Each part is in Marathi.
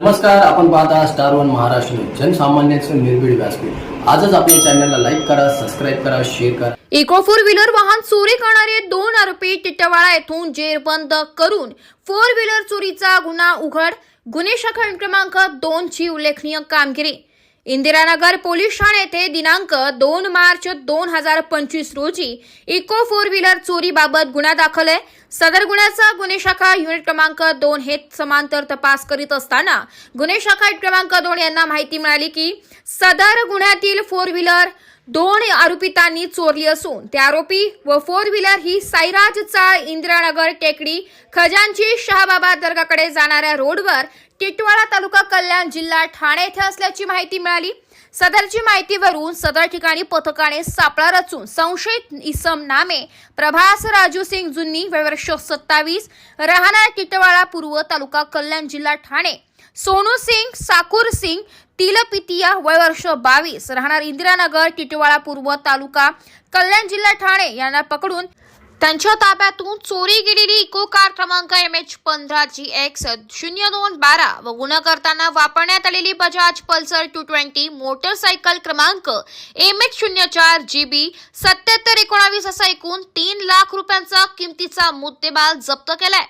नमस्कार आपण पाहता स्टार वन महाराष्ट्र जनसामान्यांचं निर्भीड व्यासपीठ. आजच आपल्या चॅनलला लाईक करा सबस्क्राईब करा शेअर करा. इको फोर व्हीलर वाहन चोरी करणारे दोन आरोपी टिटवाळा येथून जेरबंद करून फोर व्हीलर चोरीचा गुन्हा उघड. गुन्हे शाखा क्रमांक दोन ची उल्लेखनीय कामगिरी. इंदिरानगर पोलीस ठाणे येथे दिनांक दोन मार्च दोन हजार पंचवीस रोजी इको फोर व्हीलर चोरीबाबत गुन्हा दाखल आहे. सदर गुन्ह्याचा गुन्हे शाखा युनिट क्रमांक दोन हे समांतर तपास करीत असताना गुन्हे शाखा क्रमांक दोन यांना माहिती मिळाली की सदर गुन्ह्यातील फोर व्हीलर दोन आरोपितांनी चोरली असून ते आरोपी व फोर व्हीलर ही साईराज चाळ इंदिरानगर टेकडी खजांची शहाबाबा दर्गाकडे जाणाऱ्या रोडवर टिटवाळा तालुका कल्याण जिल्हा ठाणे येथे असल्याची माहिती मिळाली. सदरची माहितीवरून सदर ठिकाणी पथकाने सापळा रचून संशयित इसम नामे प्रभास राजू सिंग जुन्नी वर्ष सत्तावीस राहणार टिटवाळा पूर्व तालुका कल्याण जिल्हा ठाणे. सोनू सिंग साकूर सिंग तिलपितिया वय वर्ष बावीस राहणार इंदिरानगर टिटवाळा पूर्व तालुका कल्याण जिल्हा ठाणे यांना पकडून त्यांच्या ताब्यातून चोरी गेलेली इको कार क्रमांक एम एच पंधरा जी एक्स शून्य दोन बारा व गुन्हा करताना वापरण्यात आलेली Bajaj Pulsar two twenty motorcycle क्रमांक एम एच शून्य चार जी बी सत्याहत्तर एकोणावीस असा एकूण तीन लाख रुपयांचा किमतीचा मुद्देमाल जप्त केलाय.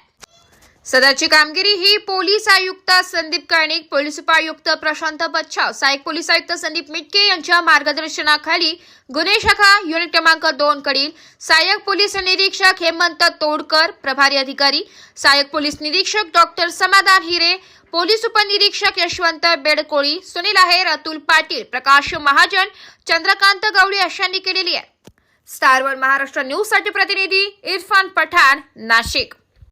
सदरची कामगिरी ही पोलीस आयुक्त संदीप कर्णिक पोलीस उपायुक्त प्रशांत बच्छाव सहाय्यक पोलीस आयुक्त संदीप मिटके यांच्या मार्गदर्शनाखाली गुन्हे शाखा युनिट क्रमांक दोन कडील सहाय्यक पोलीस निरीक्षक हेमंत तोडकर प्रभारी अधिकारी सहाय्यक पोलीस निरीक्षक डॉक्टर समाधान हिरे पोलीस उपनिरीक्षक यशवंत बेडकोळी सुनील आहेर अतुल पाटील प्रकाश महाजन चंद्रकांत गवळी अशांनी केलेली आहे. स्टारवर महाराष्ट्र न्यूजसाठी प्रतिनिधी इरफान पठाण नाशिक.